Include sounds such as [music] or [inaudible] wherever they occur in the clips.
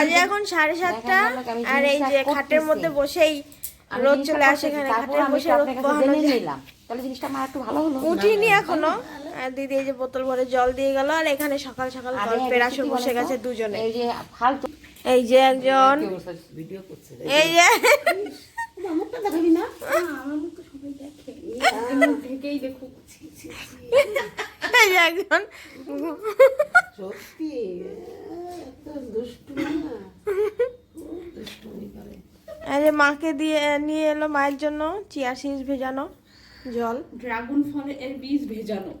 বাজে এখন সাড়ে সাতটা আর এই যে খাটের মধ্যে বসেই রোদ চলে আসে এখানে খাটের বসে রোদ পোহানো যায়। নিলাম। তাহলে জিনিসটা আমার একটু ভালো হলো উঠিনি এখনও। আর দিদি এই যে বোতল ভরে জল দিয়ে গেল আর এখানে সকাল সকাল গল্পের আসর বসে গেছে দুজনে। এই যে ফালতু এই যে একজন। ভিডিও করছে এই যে মুখটা দেখাবি না? আমার মুখ তো সবাই দেখে। [laughs] ঢেকেই দেখুক ছি, ছি, ছি। এই একজন। সত্যি? এত দুষ্টু না। যে মাকে দিয়ে নিয়ে এলো মায়ের জন্য চিয়া সিজ ভেজানো জল। ড্রাগন ফলের এর বীজ ভেজানো।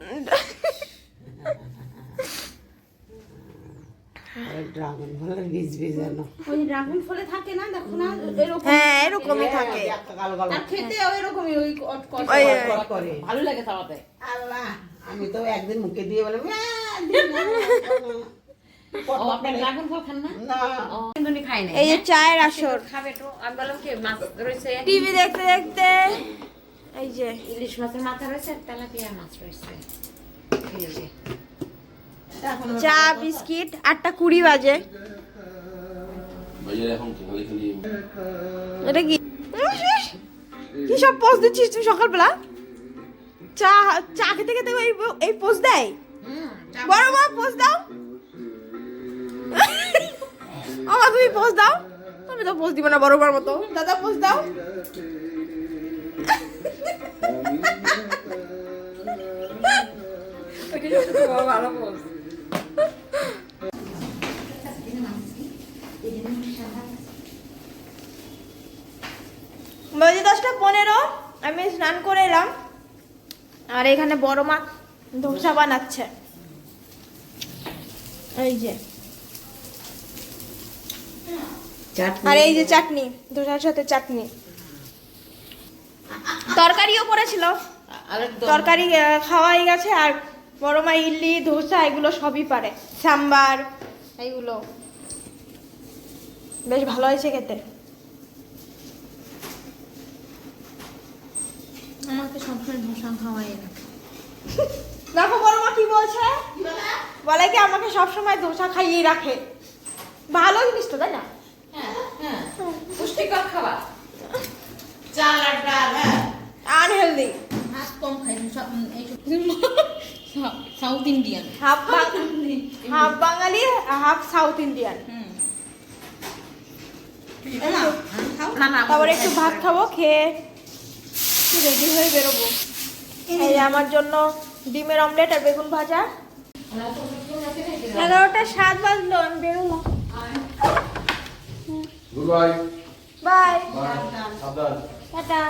ড্রাগন ফলের বীজ ভেজানো। ওই ড্রাগন ফলে থাকে না দেখো না এরকম। হ্যাঁ এরকমই থাকে। কালো কালো। আর খেতে এরকমই ওই কট কট করে। ভালো লাগে খাওয়াতে। আল্লাহ আমি তো একদিন মুখে দিয়ে বলে ও আপনি ড্রাগন ফল খান না? না। ও কিন্তু উনি খাই না এই যে চায়ের আসর। খাবে তো আমি বললাম কি মাছ রয়েছে টিভি দেখতে দেখতে। এই যে। ইলিশ মাছের মাথা রয়েছে তেলাপিয়া মাছ রয়েছে। চা বিস্কিট আটটা কুড়ি বাজে। এটা কি? কি সব পোজ দিচ্ছিস তুই সকালবেলা? চা চা খেতে খেতে এই এই পোজ দেয়? বড় মা পোজ দাও। মা তুমি পোজ দাও। আমি তো পোজ দিব না বড় মার মতো। দাদা পোজ দাও। বাজে দশটা পনেরো। আমি স্নান করে এলাম। আর এখানে বড় মা ধোসা বানাচ্ছে। এই যে। আর এই যে চাটনি ধোসার সাথে চাটনি। তরকারিও করেছিল তরকারি খাওয়াই গেছে আর বড় মা ইডলি ধোসা এগুলো সবই পারে। সাম্বার এইগুলো। বেশ ভালো হয়েছে খেতে। আমাকে সবসময় ধোসা খাওয়াই না। [laughs] দেখো বড় মা কি বলছে? বলে? কি আমাকে সবসময় ধোসা খাইয়ে রাখে। ভালো জিনিস তো তাই না? পুষ্টিকর খাবার। চাল আর ডাল হ্যাঁ। আনহেলদি। ভাত কম খাই সাউথ ইন্ডিয়ান। হাফ হাফ বাঙালি হাফ সাউথ ইন্ডিয়ান। তারপরে একটু ভাত খাব খেয়ে রেডি হয়ে বেরোবো। এই আমার জন্য ডিমের অমলেট আর বেগুন ভাজা। এগারোটা সাত বাজলো আমি বেরোলাম গুড বাই বাই সাবধান টাটা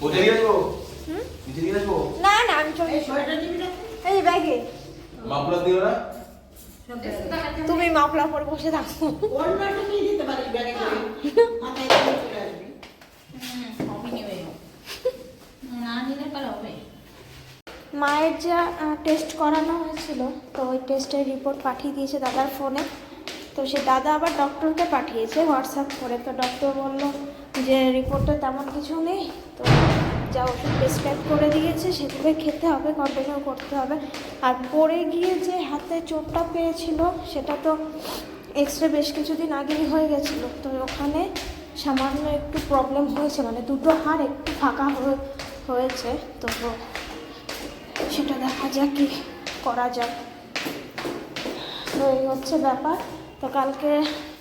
কোথায় নিয়ে আসব নিচে নিয়ে আসব না না আমি চলে এই ব্যাগে। মাফলার দিও না। তুমি মাফলা পরে বসে থাকো। অন্যটা নিয়ে দিতে পারিস ব্যাগে করে। মাথায় দিয়ে চলে আসবি। কফি নেবে না নিলে কাল হবে। মায়ের যা টেস্ট করানো হয়েছিল তো ওই টেস্টের রিপোর্ট পাঠিয়ে দিয়েছে দাদার ফোনে তো সে দাদা আবার ডক্টরকে পাঠিয়েছে হোয়াটসঅ্যাপ করে। তো ডক্টর বলল যে রিপোর্টে তেমন কিছু নেই। তো যা ওষুধ প্রেসক্রাইব করে দিয়েছে সেগুলো খেতে হবে কন্টিনিউ করতে হবে। আর পড়ে গিয়ে যে হাতে চোটটা পেয়েছিল, সেটা তো এক্স রে বেশ কিছুদিন আগেই হয়ে গেছিল। তো ওখানে সামান্য একটু প্রবলেম হয়েছে মানে দুটো হাড় একটু ফাঁকা হয়ে- হয়েছে। তো সেটা দেখা যাক কি করা যায়। তো এই হচ্ছে ব্যাপার। তো কালকে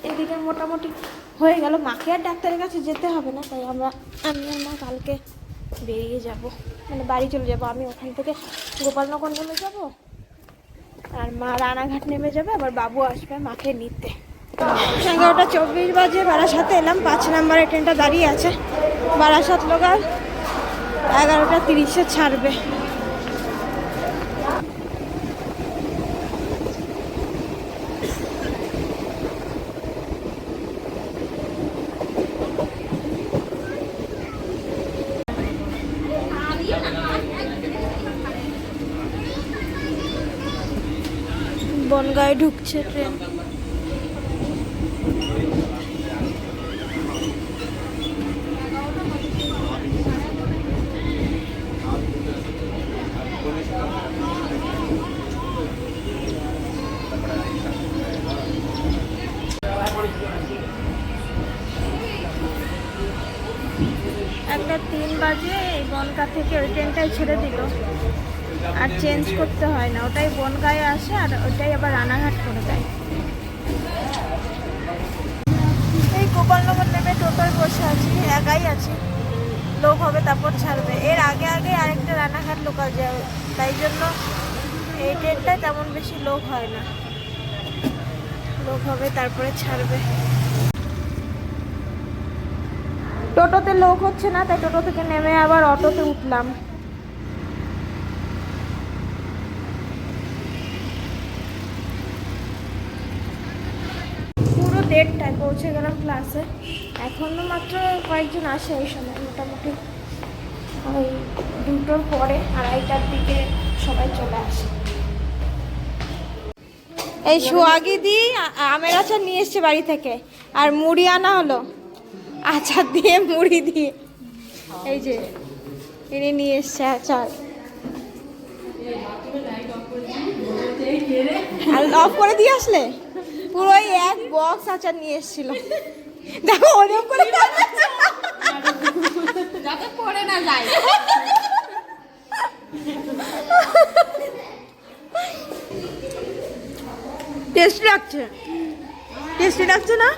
এদিকে মোটামুটি হয়ে গেল। মাকে আর ডাক্তারের কাছে যেতে হবে না, তাই আমরা, আমি আর মা কালকে বেরিয়ে যাব। মানে বাড়ি চলে যাব। আমি ওখান থেকে গোপালনগর নেমে যাব, আর মা রানাঘাট নেমে যাবে, আবার বাবু আসবে মাকে নিতে। এগারোটা চব্বিশ বাজে, বারাসাতে এলাম। পাঁচ নাম্বারের ট্রেনটা দাঁড়িয়ে আছে। বারাসাত লোকাল এগারোটা তিরিশে ছাড়বে। গঙ্গায় ঢুকছে ট্রেন। একটা তিন বাজে এই বনকা থেকে ওই ট্রেনটাই ছেড়ে দিল। আর চেঞ্জ করতে হয় না। ওটাই বনগায়ে আসে আর ওটাই আবার রানাঘাট করে দেয়। এই গোপালনগর নেমে টোটোয় বসে আছি, একাই আছি। লোক হবে তারপর ছাড়বে। এর আগে আগে আরেকটা রানাঘাট লোকাল যায় তাই জন্য এই ট্রেনটায় তেমন বেশি লোক হয় না। লোক হবে তারপরে ছাড়বে। টোটোতে লোক হচ্ছে না, তাই টোটো থেকে নেমে আবার অটোতে উঠলাম পুরো দেড়টায় পৌঁছে গেলাম ক্লাসে এখনও মাত্র কয়েকজন আসে এই সময়, মোটামুটি ওই দুটোর পরে আড়াইটার দিকে সবাই চলে আসে। এই সোয়াগি দি আমের আচার নিয়ে এসছে বাড়ি থেকে, আর মুড়ি আনা হলো। আচার দিয়ে মুড়ি দিয়ে। এই যে ইনি নিয়ে এসছে আচার। আর অফ করে দিয়ে আসলে? পুরো এই এক বক্স আচার নিয়ে এসেছিল। দেখো ওরকম করে যাতে পড়ে না যায়। টেস্টি লাগছে। টেস্টি লাগছে না?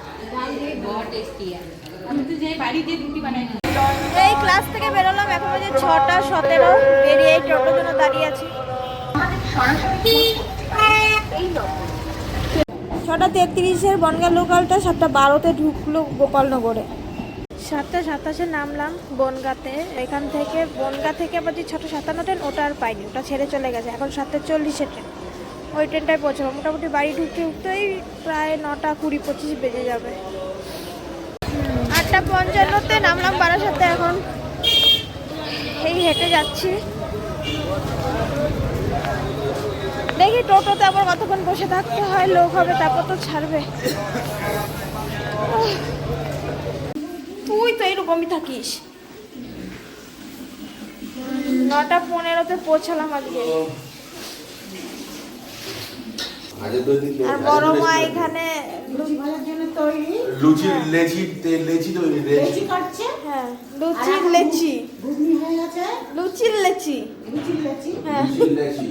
যে এই ক্লাস থেকে বেরোলাম এখন বাজে ছটা সতেরো। বেরিয়ে এই টোটোর জন্য দাঁড়িয়ে আছি। ছটা তেত্রিশের বনগা লোকালটা, সাতটা বারোতে ঢুকলো গোপালনগরে। সাতটা সাতাশে নামলাম বনগাতে। এখান থেকে, বনগা থেকে আবার যে ছটা সাতান্ন ট্রেন, ওটা আর পাইনি, ওটা ছেড়ে চলে গেছে। এখন সাতটা চল্লিশে ট্রেন। ওই ট্রেনটায় পৌঁছাবো। মোটামুটি বাড়ি ঢুকতে উঠতেই প্রায় নটা কুড়ি পঁচিশ বেজে যাবে। আটটা পঞ্চান্নতে নামলাম বারাসাতে এখন। এই হেঁটে যাচ্ছি। দেখি টোটোতে আবার কতক্ষণ বসে থাকতে হয় লোক হবে তারপর তো ছাড়বে। তুই তো এরকমই থাকিস। নটা পনেরোতে পৌঁছালাম আজকে। আর বড় মা এখানে লুচি লেচি লেচি তৈরি লেচি। কাটছে। হ্যাঁ লুচির লেচি। ঘুগনি হয়ে গেছে। লুচির লেচি। লুচির লেচি। হ্যাঁ লুচি লেচি।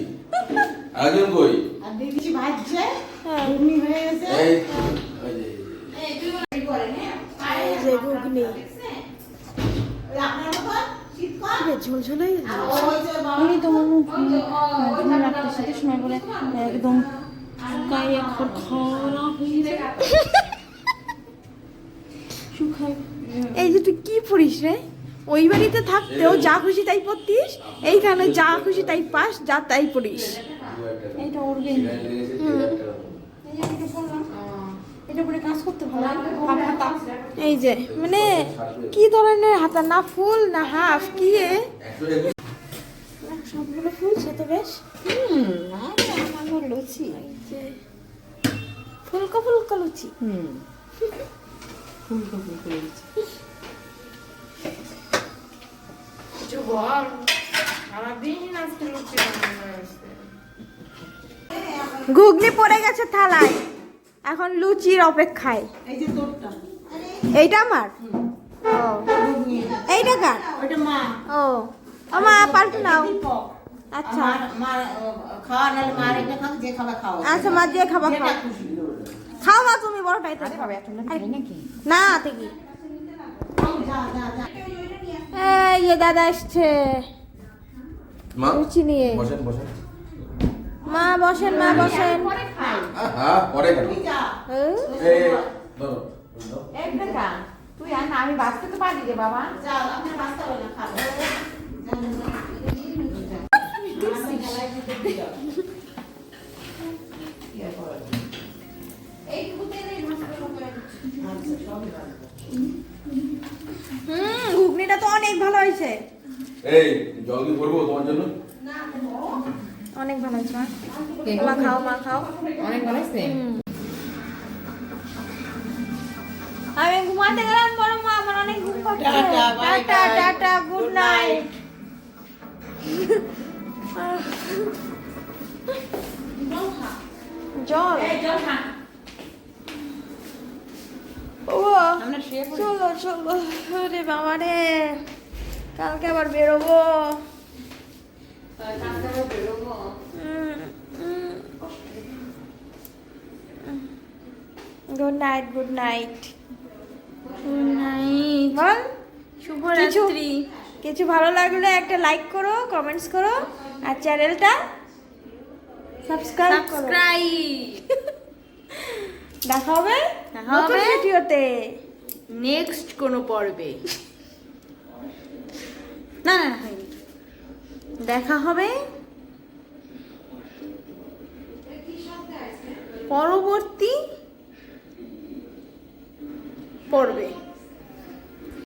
আরেকজন কই আর দিদি ভাজছে হ্যাঁ। ঘুগনি হয়ে গেছে। এই এই যে। ঘুগনি। হয়ে উনি তো মনে রাখতে সাথে সময় বলে একদম শুকায় এখন খাওয়া হয়ে শুকায়। এই যে তুই কি পড়িস রে? ওই বাড়িতে থাকতেও যা খুশি তাই পড়তিস এইখানে যা খুশি তাই পাস যা তাই পড়িস। এইটা রকম। এই যে এটা করলাম এটা পরে কাজ করতে ভালো হাফ হাতা এই যে মানে কি ধরনের হাতা? না ফুল না হাফ কি। সবগুলো ফুল সে তো বেশ। হুম আমার লুচি। এই যে ফুলকো ফুলকো লুচি। হুম। ফুলকো ফুলকো লুচি। ঘুগনি পড়ে গেছে থালায়। এখন লুচির অপেক্ষায়। এই যে তোরটা। এইটা আমার? ও। এইটা কার? মা। ও। আমার পাল্টে নাও। আচ্ছা। খাওয়া নাহলে মার এটা খাও যে খাবার খাও। আচ্ছা মা দিয়ে খাবার খাও। খাও মা তুমি বড়টাই তো। নাকি? না থেকে এই দাদা এসছে। মা লুচি নিয়ে। বসেন বসেন। মা বসেন মা বসেন। হ্যাঁ পরে তুই আর না আমি বাঁচতে তো পারি রে বাবা। যা আপনি বাঁচতে না খাব। হুম ঘুগনিটা তো অনেক ভালো হয়েছে। এই জল কি করব তোমার জন্য? অনেক ভালো হয়েছে মা মা খাও মা খাও অনেক ভালো আমি ঘুমাতে গেলাম বড় মা আমার অনেক ঘুম পাচ্ছে টাটা, টাটা গুড নাইট জল ও চলো চলো রে বাবা রে কালকে আবার বেরোবো good night good night night বল। শুভরাত্রি। কিছু ভালো লাগলে একটা লাইক করো কমেন্টস করো আর চ্যানেলটা সাবস্ক্রাইব করো। দেখা হবে দেখা হবে। ভিডিওতে। নেক্সট কোনো পর্বে। না না দেখা হবে পরবর্তী পর্বে